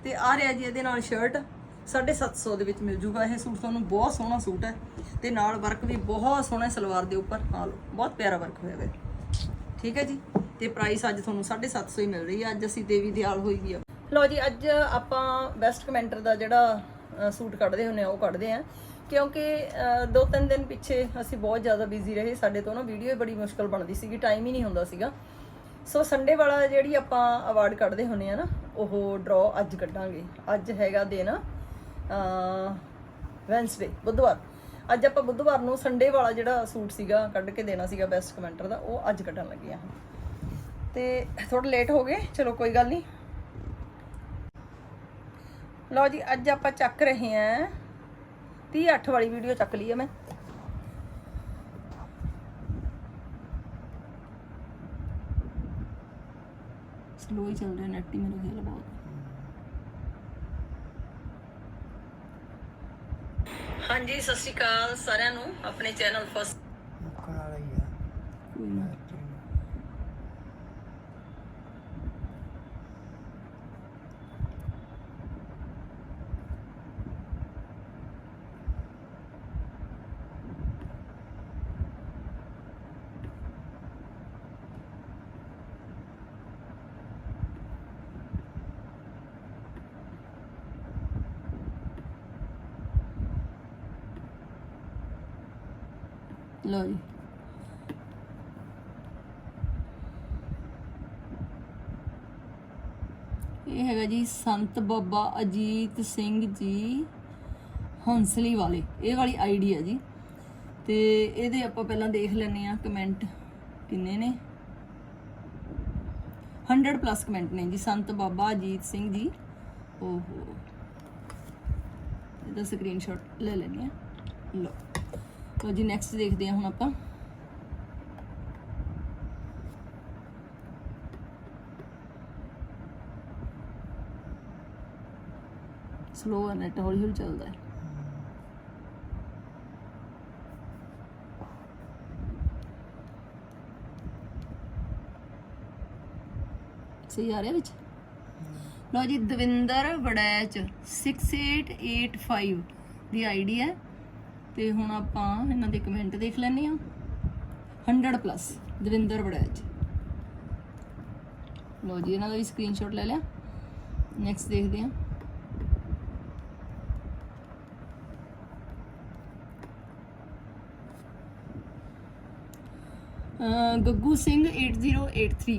ਤੇ ਆ ਰਿਹਾ ਜੀ ਇਹਦੇ ਨਾਲ ਸ਼ਰਟ 750 ਦੇ ਵਿੱਚ ਮਿਲ ਜੂਗਾ ਇਹ ਸੂਟ, ਤੁਹਾਨੂੰ ਬਹੁਤ ਸੋਹਣਾ ਸੂਟ ਹੈ। ਤੇ ਨਾਲ ਵਰਕ ਵੀ ਬਹੁਤ ਸੋਹਣਾ ਸਲਵਾਰ ਦੇ ਉੱਪਰ। ਆ ਲਓ, ਬਹੁਤ ਪਿਆਰਾ ਵਰਕ ਹੋਇਆ ਹੋਇਆ ਠੀਕ ਹੈ ਜੀ? ਤੇ ਪ੍ਰਾਈਸ ਅੱਜ ਤੁਹਾਨੂੰ 750 ਹੀ ਮਿਲ ਰਹੀ ਹੈ। ਅੱਜ ਅਸੀਂ ਦੇਵੀ ਦਿਆਲ ਹੋਈ ਵੀ ਆ। ਲਓ ਜੀ, ਅੱਜ ਆਪਾਂ ਬੈਸਟ ਕਮੈਂਟਰ ਦਾ ਜਿਹੜਾ ਸੂਟ ਕੱਢਦੇ ਹੁੰਨੇ ਆ, ਉਹ ਕੱਢਦੇ ਆ। ਕਿਉਂਕਿ ਦੋ ਤਿੰਨ ਦਿਨ ਪਿੱਛੇ ਅਸੀਂ ਬਹੁਤ ਜ਼ਿਆਦਾ ਬਿਜ਼ੀ ਰਹੇ। ਸਾਡੇ ਤੋਂ ਨਾ ਵੀਡੀਓ ਬੜੀ ਮੁਸ਼ਕਲ ਬਣਦੀ ਸੀਗੀ ਟਾਈਮ ਹੀ ਨਹੀਂ ਹੁੰਦਾ ਸੀਗਾ। ਸੋ ਸੰਡੇ ਵਾਲਾ ਜਿਹੜੀ ਆਪਾਂ ਅਵਾਰਡ ਕੱਢਦੇ ਹੁੰਨੇ ਆ ਨਾ, ਉਹ ਡਰਾਅ ਅੱਜ ਕੱਢਾਂਗੇ। ਅੱਜ ਹੈਗਾ ਦਿਨ ਅ ਵੈਂਸਡੇ ਬੁੱਧਵਾਰ। ਅੱਜ ਆਪਾਂ ਬੁੱਧਵਾਰ ਨੂੰ ਸੰਡੇ ਵਾਲਾ ਜਿਹੜਾ ਸੂਟ ਸੀਗਾ, ਕੱਢ ਕੇ ਦੇਣਾ ਸੀਗਾ ਬੈਸਟ ਕਮੈਂਟਰ ਦਾ, ਉਹ ਅੱਜ ਕੱਢਣ ਲੱਗੇ ਆ। ਤੇ ਥੋੜਾ ਲੇਟ ਹੋ ਗਏ, ਚਲੋ ਕੋਈ ਗੱਲ ਨਹੀਂ। ਲਓ ਜੀ ਅੱਜ ਆਪਾਂ ਚੱਕ ਰਹੇ ਆਂ 30 8 ਵਾਲੀ ਵੀਡੀਓ ਚੱਕ ਲਈ ਹੈ ਮੈਂ। ਸਲੋ ਹੀ ਚੱਲ ਰਿਹਾ ਨੈਟ ਹੀ ਮੈਨੂੰ ਖੇਲ ਬਹੁਤ। ਹਾਂਜੀ ਸਤਿ ਸ਼੍ਰੀ ਅਕਾਲ ਸਾਰਿਆਂ ਨੂੰ ਆਪਣੇ ਚੈਨਲ ਫਸਟ ਲਓ ਜੀ। ਇਹ ਹੈਗਾ ਜੀ ਸੰਤ ਬਾਬਾ ਅਜੀਤ ਸਿੰਘ ਜੀ ਹੰਸਲੀ ਵਾਲੇ। ਇਹ ਵਾਲੀ ਆਈਡੀ ਹੈ ਜੀ। ਤੇ ਇਹਦੇ ਆਪਾਂ ਪਹਿਲਾਂ ਦੇਖ ਲੈਂਦੇ ਆ ਕਮੈਂਟ ਕਿੰਨੇ ਨੇ। 100 ਪਲੱਸ ਕਮੈਂਟ ਨੇ ਜੀ, ਸੰਤ ਬਾਬਾ ਅਜੀਤ ਸਿੰਘ ਜੀ। ਓਹੋ। ਇਹਦਾ ਸਕਰੀਨਸ਼ਾਟ ਲੈ ਲੈਂਦੇ ਆ ਲਓ। ਲਓ ਜੀ ਨੈਕਸਟ ਦੇਖਦੇ ਹਾਂ ਹੁਣ ਆਪਾਂ। ਸਲੋ ਹੈ ਨੈਟ ਹੌਲੀ ਹੌਲੀ ਚੱਲਦਾ ਹੈ। ਸਹੀ ਆ ਰਿਹਾ ਵਿੱਚ? ਲਓ ਜੀ, ਦਵਿੰਦਰ ਵੜੈਚ 6885 ਦੀ ਆਈਡੀ ਹੈ। ਤੇ ਹੁਣ ਆਪਾਂ ਇਹਨਾਂ ਦੇ ਕਮੈਂਟ ਦੇਖ ਲੈਂਦੇ ਆ 100 ਪਲੱਸ ਦਵਿੰਦਰ ਵੜੈਚ ਲਓ ਜੀ, ਇਹਨਾਂ ਦਾ ਵੀ ਸਕਰੀਨਸ਼ਾਟ ਲੈ ਲਿਆ। ਨੈਕਸਟ ਦੇਖਦੇ ਹਾਂ। ਗੱਗੂ ਸਿੰਘ 8083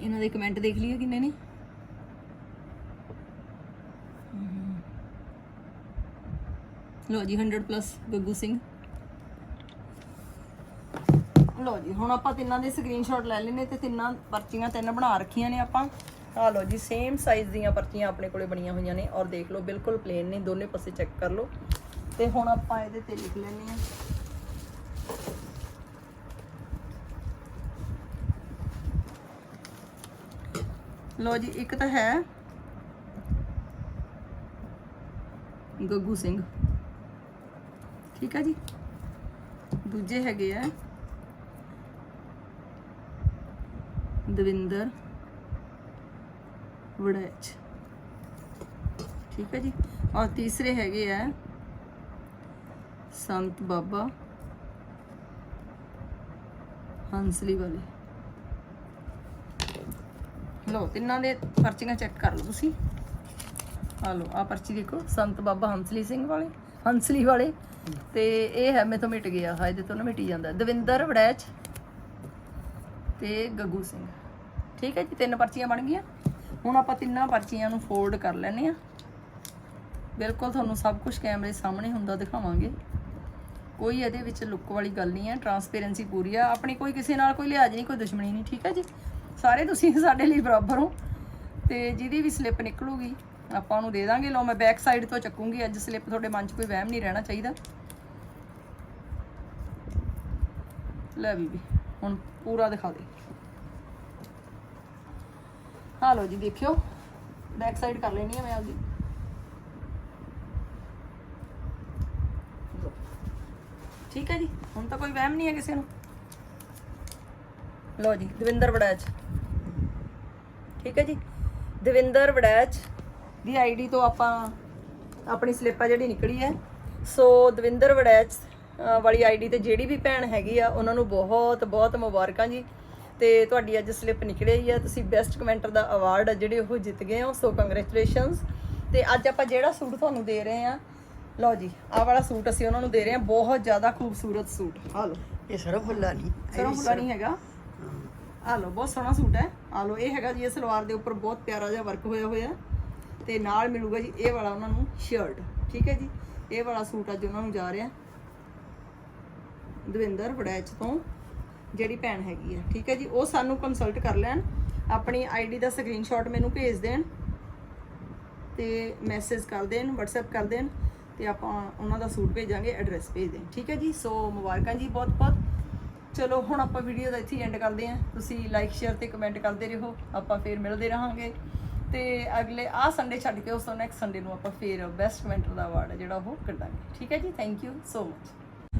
ਇਹਨਾਂ ਦੇ ਕਮੈਂਟ ਦੇਖ ਲਈਏ ਕਿੰਨੇ ਨੇ? ਲੋ ਜੀ 100 ਪਲੱਸ ਗੱਗੂ ਸਿੰਘ। ਲੋ ਜੀ, ਹੁਣ ਆਪਾਂ ਤਿੰਨਾਂ ਦੇ ਸਕਰੀਨਸ਼ਾਟ ਲੈ ਲੈਨੇ ਤੇ ਤਿੰਨਾਂ ਪਰਚੀਆਂ ਤਿੰਨ ਬਣਾ ਰੱਖੀਆਂ ਨੇ ਆਪਾਂ। ਆ ਲੋ ਜੀ ਸੇਮ ਸਾਈਜ਼ ਦੀਆਂ ਪਰਚੀਆਂ ਆਪਣੇ ਕੋਲੇ ਬਣੀਆਂ ਹੋਈਆਂ ਨੇ ਔਰ ਦੇਖ ਲਓ, ਬਿਲਕੁਲ ਪਲੇਨ ਨੇ, ਦੋਨੇ ਪਾਸੇ ਚੈੱਕ ਕਰ ਲਓ। ਤੇ ਹੁਣ ਆਪਾਂ ਇਹਦੇ ਤੇ ਲਿਖ ਲੈਨੇ ਆ ਲੋ ਜੀ, ਇੱਕ ਤਾਂ ਹੈ ਗੱਗੂ ਸਿੰਘ। ਠੀਕ ਹੈ ਜੀ? ਦੂਜੇ ਹੈਗੇ ਆ। ਦਵਿੰਦਰ ਵੜੈਚ। ਠੀਕ ਹੈ ਜੀ? ਔਰ ਤੀਸਰੇ ਹੈਗੇ ਆ ਸੰਤ ਬਾਬਾ ਹੰਸਲੀ ਵਾਲੇ। ਲਓ, ਤਿੰਨਾਂ ਦੇ ਪਰਚੀਆਂ ਚੈੱਕ ਕਰ ਲਓ ਤੁਸੀਂ। ਆ ਲਓ ਆ ਪਰਚੀ ਦੇਖੋ, ਸੰਤ ਬਾਬਾ ਹੰਸਲੀ ਸਿੰਘ ਵਾਲੇ, ਹੰਸਲੀ ਵਾਲੇ ਤੇ ਇਹ ਹੈ, ਮੇਥੋਂ ਮਿਟ ਗਿਆ ਹਾਂ ਇਹਦੇ ਤੋਂ ਨਾ ਮਿਟੀ ਜਾਂਦਾ। ਦਵਿੰਦਰ ਵੜੈਚ ਤੇ ਗੱਗੂ ਸਿੰਘ। ਠੀਕ ਹੈ ਜੀ, ਤਿੰਨ ਪਰਚੀਆਂ ਬਣ ਗਈਆਂ। ਹੁਣ ਆਪਾਂ ਤਿੰਨਾਂ ਪਰਚੀਆਂ ਨੂੰ ਫੋਲਡ ਕਰ ਲੈਨੇ ਆ ਬਿਲਕੁਲ ਤੁਹਾਨੂੰ ਸਭ ਕੁਝ ਕੈਮਰੇ ਸਾਹਮਣੇ ਹੁੰਦਾ ਦਿਖਾਵਾਂਗੇ। ਕੋਈ ਇਹਦੇ ਵਿੱਚ ਲੁੱਕ ਵਾਲੀ ਗੱਲ ਨਹੀਂ ਹੈ ਟਰਾਂਸਪੇਰੈਂਸੀ ਪੂਰੀ ਆ। ਆਪਣੀ ਕੋਈ ਕਿਸੇ ਨਾਲ ਕੋਈ ਲਿਹਾਜ਼ ਨਹੀਂ, ਕੋਈ ਦੁਸ਼ਮਣੀ ਨਹੀਂ, ਠੀਕ ਹੈ ਜੀ? ਸਾਰੇ ਤੁਸੀਂ ਸਾਡੇ ਲਈ ਬਰਾਬਰ ਹੋ। ਤੇ ਜਿਹਦੀ ਵੀ ਸਲਿੱਪ ਨਿਕਲੂਗੀ, ਆਪਾਂ ਉਹਨੂੰ ਦੇ ਦਾਂਗੇ। ਲਓ, ਮੈਂ ਬੈਕ ਸਾਈਡ ਤੋਂ ਚੱਕੂੰਗੀ। ਅੱਜ ਸਲਿੱਪ ਤੁਹਾਡੇ ਮਨ 'ਚ ਕੋਈ ਵਹਿਮ ਨਹੀਂ ਰਹਿਣਾ ਚਾਹੀਦਾ। ਲੈ ਬੀਬੀ, ਹੁਣ ਪੂਰਾ ਦਿਖਾ ਦੇ। ਹਾਂ ਲਓ ਜੀ, ਦੇਖਿਓ। ਬੈਕ ਸਾਈਡ ਕਰ ਲੈਣੀ ਹੈ ਮੈਂ ਆਪਦੀ। ਠੀਕ ਹੈ ਜੀ, ਹੁਣ ਤਾਂ ਕੋਈ ਵਹਿਮ ਨਹੀਂ ਹੈ ਕਿਸੇ ਨੂੰ। ਲਓ ਜੀ, ਦਵਿੰਦਰ ਵੜੈਚ। ਠੀਕ ਹੈ ਜੀ, ਦਵਿੰਦਰ ਵੜੈਚ ਦੀ ਆਈਡੀ ਤੋਂ ਆਪਾਂ ਆਪਣੀ ਸਲਿੱਪ ਆ ਜਿਹੜੀ ਨਿਕਲੀ ਹੈ। ਸੋ ਦਵਿੰਦਰ ਵੜੈਚ ਵਾਲੀ ਆਈਡੀ ਤੇ ਜਿਹੜੀ ਵੀ ਭੈਣ ਹੈਗੀ ਆ ਉਹਨਾਂ ਨੂੰ ਬਹੁਤ ਬਹੁਤ ਮੁਬਾਰਕਾਂ ਜੀ। ਤੇ ਤੁਹਾਡੀ ਅੱਜ ਸਲਿੱਪ ਨਿਕਲੀ ਹੈ ਤੁਸੀਂ ਬੈਸਟ ਕਮੈਂਟਰ ਦਾ ਅਵਾਰਡ ਜਿਹੜੇ ਉਹ ਜਿੱਤ ਗਏ ਹੋ ਸੋ ਕੰਗ੍ਰੈਚੁਲੇਸ਼ਨਸ ਤੇ ਅੱਜ ਆਪਾਂ ਜਿਹੜਾ ਸੂਟ ਤੁਹਾਨੂੰ ਦੇ ਰਹੇ ਆ ਲਓ ਜੀ ਆਹ ਵਾਲਾ ਸੂਟ ਅਸੀਂ ਉਹਨਾਂ ਨੂੰ ਦੇ ਰਹੇ ਹਾਂ ਬਹੁਤ ਜ਼ਿਆਦਾ ਖੂਬਸੂਰਤ ਸੂਟ। ਆ ਲਓ ਇਹ ਸਰਫ ਫੁੱਲਾ ਨਹੀਂ ਸਰੋਂ ਫੁੱਲਾ ਨਹੀਂ ਹੈਗਾ। ਆ ਲਓ ਬਹੁਤ ਸੋਹਣਾ ਸੂਟ ਹੈ। ਆ ਲਓ ਇਹ ਹੈਗਾ ਜੀ ਇਹ ਸਲਵਾਰ ਦੇ ਉੱਪਰ ਬਹੁਤ ਪਿਆਰਾ ਜਿਹਾ ਵਰਕ ਹੋਇਆ ਹੋਇਆ। ਤੇ ਨਾਲ ਮਿਲੂਗਾ ਜੀ ਇਹ ਵਾਲਾ ਉਹਨਾਂ ਨੂੰ ਸ਼ਰਟ ਠੀਕ ਹੈ ਜੀ? ਇਹ ਵਾਲਾ ਸੂਟ ਅੱਜ ਉਹਨਾਂ ਨੂੰ ਜਾ ਰਿਹਾ। ਦਵਿੰਦਰ ਵੜੈਚ ਤੋਂ ਜਿਹੜੀ ਭੈਣ ਹੈਗੀ ਹੈ ਠੀਕ ਹੈ ਜੀ? ਉਹ ਸਾਨੂੰ ਕੰਸਲਟ ਕਰ ਲੈਣ, ਆਪਣੀ ਆਈਡੀ ਦਾ ਸਕਰੀਨਸ਼ਾਟ ਮੈਨੂੰ ਭੇਜ ਦੇਣ ਤੇ ਮੈਸੇਜ ਕਰ ਦੇਣ, WhatsApp ਕਰ ਦੇਣ ਤੇ ਆਪਾਂ ਉਹਨਾਂ ਦਾ ਸੂਟ ਭੇਜਾਂਗੇ ਐਡਰੈਸ ਭੇਜ ਦੇਣ, ਠੀਕ ਹੈ ਜੀ? ਸੋ ਮੁਬਾਰਕਾਂ ਜੀ ਬਹੁਤ ਬਹੁਤ। ਚਲੋ, ਹੁਣ ਆਪਾਂ ਵੀਡੀਓ ਦਾ ਇੱਥੇ ਐਂਡ ਕਰਦੇ ਹਾਂ। ਤੁਸੀਂ ਲਾਈਕ ਸ਼ੇਅਰ ਤੇ ਕਮੈਂਟ ਕਰਦੇ ਰਹੋ। ਆਪਾਂ ਫੇਰ ਮਿਲਦੇ ਰਹਾਂਗੇ। ਤੇ ਅਗਲੇ ਆ ਸੰਡੇ ਛੱਡ ਕੇ ਉਸ ਤੋਂ ਨੈਕਸਟ ਸੰਡੇ ਨੂੰ ਆਪਾਂ ਫੇਰ ਬੈਸਟ ਕਮੈਂਟਰ ਦਾ ਅਵਾਰਡ ਜਿਹੜਾ ਉਹ ਕੱਢਾਂਗੇ। ਠੀਕ ਹੈ ਜੀ? Thank you so much